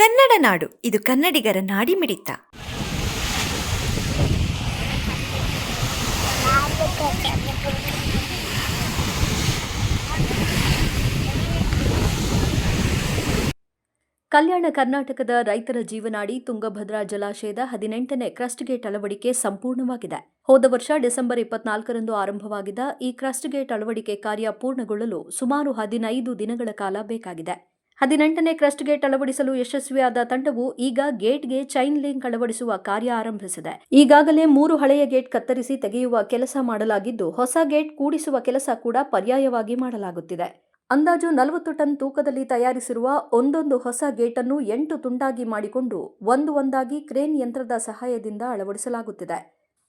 ಕನ್ನಡ ನಾಡು. ಇದು ಕನ್ನಡಿಗರ ನಾಡಿ ಮಿಡಿತ. ಕಲ್ಯಾಣ ಕರ್ನಾಟಕದ ರೈತರ ಜೀವನಾಡಿ ತುಂಗಭದ್ರಾ ಜಲಾಶಯದ ಹದಿನೆಂಟನೇ ಕ್ರಸ್ಟ್ ಗೇಟ್ ಅಳವಡಿಕೆ ಸಂಪೂರ್ಣವಾಗಿದೆ. ಹೋದ ವರ್ಷ ಡಿಸೆಂಬರ್ ಇಪ್ಪತ್ನಾಲ್ಕರಂದು ಆರಂಭವಾಗಿದ್ದ ಈ ಕ್ರಸ್ಟ್ ಗೇಟ್ ಅಳವಡಿಕೆ ಕಾರ್ಯ ಪೂರ್ಣಗೊಳ್ಳಲು ಸುಮಾರು ಹದಿನೈದು ದಿನಗಳ ಕಾಲ ಬೇಕಾಗಿದೆ. ಹದಿನೆಂಟನೇ ಕ್ರಸ್ಟ್ ಗೇಟ್ ಅಳವಡಿಸಲು ಯಶಸ್ವಿಯಾದ ತಂಡವು ಈಗ ಗೇಟ್ಗೆ ಚೈನ್ ಲಿಂಕ್ ಅಳವಡಿಸುವ ಕಾರ್ಯ ಆರಂಭಿಸಿದೆ. ಈಗಾಗಲೇ ಮೂರು ಹಳೆಯ ಗೇಟ್ ಕತ್ತರಿಸಿ ತೆಗೆಯುವ ಕೆಲಸ ಮಾಡಲಾಗಿದ್ದು, ಹೊಸ ಗೇಟ್ ಕೂಡಿಸುವ ಕೆಲಸ ಕೂಡ ಪರ್ಯಾಯವಾಗಿ ಮಾಡಲಾಗುತ್ತಿದೆ. ಅಂದಾಜು ನಲವತ್ತು ಟನ್ ತೂಕದಲ್ಲಿ ತಯಾರಿಸಿರುವ ಒಂದೊಂದು ಹೊಸ ಗೇಟನ್ನು ಎಂಟು ತುಂಡಾಗಿ ಮಾಡಿಕೊಂಡು ಒಂದು ಒಂದಾಗಿ ಕ್ರೇನ್ ಯಂತ್ರದ ಸಹಾಯದಿಂದ ಅಳವಡಿಸಲಾಗುತ್ತಿದೆ.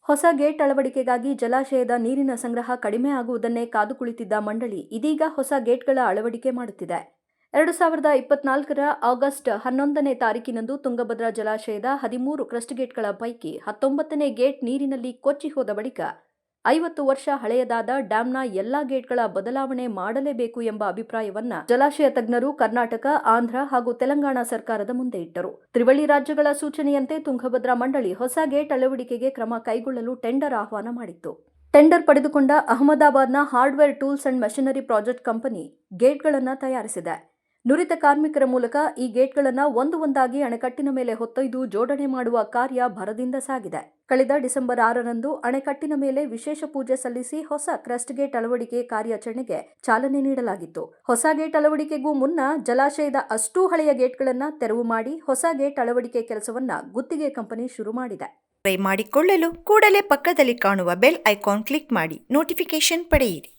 ಹೊಸ ಗೇಟ್ ಅಳವಡಿಕೆಗಾಗಿ ಜಲಾಶಯದ ನೀರಿನ ಸಂಗ್ರಹ ಕಡಿಮೆ ಆಗುವುದನ್ನೇ ಕಾದು ಕುಳಿತಿದ್ದ ಮಂಡಳಿ ಇದೀಗ ಹೊಸ ಗೇಟ್ಗಳ ಅಳವಡಿಕೆ ಮಾಡುತ್ತಿದೆ. ಎರಡು ಸಾವಿರದ ಇಪ್ಪತ್ನಾಲ್ಕರ ಆಗಸ್ಟ್ ಹನ್ನೊಂದನೇ ತಾರೀಕಿನಂದು ತುಂಗಭದ್ರಾ ಜಲಾಶಯದ ಹದಿಮೂರು ಕ್ರಸ್ಟ್ ಗೇಟ್ಗಳ ಪೈಕಿ ಹತ್ತೊಂಬತ್ತನೇ ಗೇಟ್ ನೀರಿನಲ್ಲಿ ಕೊಚ್ಚಿ ಹೋದ ಬಳಿಕ ಐವತ್ತು ವರ್ಷ ಹಳೆಯದಾದ ಡ್ಯಾಂನ ಎಲ್ಲಾ ಗೇಟ್ಗಳ ಬದಲಾವಣೆ ಮಾಡಲೇಬೇಕು ಎಂಬ ಅಭಿಪ್ರಾಯವನ್ನ ಜಲಾಶಯ ತಜ್ಞರು ಕರ್ನಾಟಕ, ಆಂಧ್ರ ಹಾಗೂ ತೆಲಂಗಾಣ ಸರ್ಕಾರದ ಮುಂದೆ ಇಟ್ಟರು. ತ್ರಿವಳಿ ರಾಜ್ಯಗಳ ಸೂಚನೆಯಂತೆ ತುಂಗಭದ್ರಾ ಮಂಡಳಿ ಹೊಸ ಗೇಟ್ ಅಳವಡಿಕೆಗೆ ಕ್ರಮ ಕೈಗೊಳ್ಳಲು ಟೆಂಡರ್ ಆಹ್ವಾನ ಮಾಡಿತ್ತು. ಟೆಂಡರ್ ಪಡೆದುಕೊಂಡ ಅಹಮದಾಬಾದ್ನ hardware tools and machinery project company ಗೇಟ್ಗಳನ್ನು ತಯಾರಿಸಿದೆ. ನುರಿತ ಕಾರ್ಮಿಕರ ಮೂಲಕ ಈ ಗೇಟ್ಗಳನ್ನು ಒಂದು ಒಂದಾಗಿ ಅಣೆಕಟ್ಟಿನ ಮೇಲೆ ಹೊತ್ತೊಯ್ದು ಜೋಡಣೆ ಮಾಡುವ ಕಾರ್ಯ ಭರದಿಂದ ಸಾಗಿದೆ. ಕಳೆದ ಡಿಸೆಂಬರ್ ಆರರಂದು ಅಣೆಕಟ್ಟಿನ ಮೇಲೆ ವಿಶೇಷ ಪೂಜೆ ಸಲ್ಲಿಸಿ ಹೊಸ ಕ್ರಸ್ಟ್ ಗೇಟ್ ಅಳವಡಿಕೆ ಕಾರ್ಯಾಚರಣೆಗೆ ಚಾಲನೆ ನೀಡಲಾಗಿತ್ತು. ಹೊಸ ಗೇಟ್ ಅಳವಡಿಕೆಗೂ ಮುನ್ನ ಜಲಾಶಯದ ಅಷ್ಟೂ ಹಳೆಯ ಗೇಟ್ಗಳನ್ನು ತೆರವು ಮಾಡಿ ಹೊಸ ಗೇಟ್ ಅಳವಡಿಕೆ ಕೆಲಸವನ್ನ ಗುತ್ತಿಗೆ ಕಂಪನಿ ಶುರು ಮಾಡಿದೆ. ಮಾಡಿಕೊಳ್ಳಲು ಕೂಡಲೇ ಪಕ್ಕದಲ್ಲಿ ಕಾಣುವ ಬೆಲ್ ಐಕಾನ್ ಕ್ಲಿಕ್ ಮಾಡಿ ನೋಟಿಫಿಕೇಶನ್ ಪಡೆಯಿರಿ.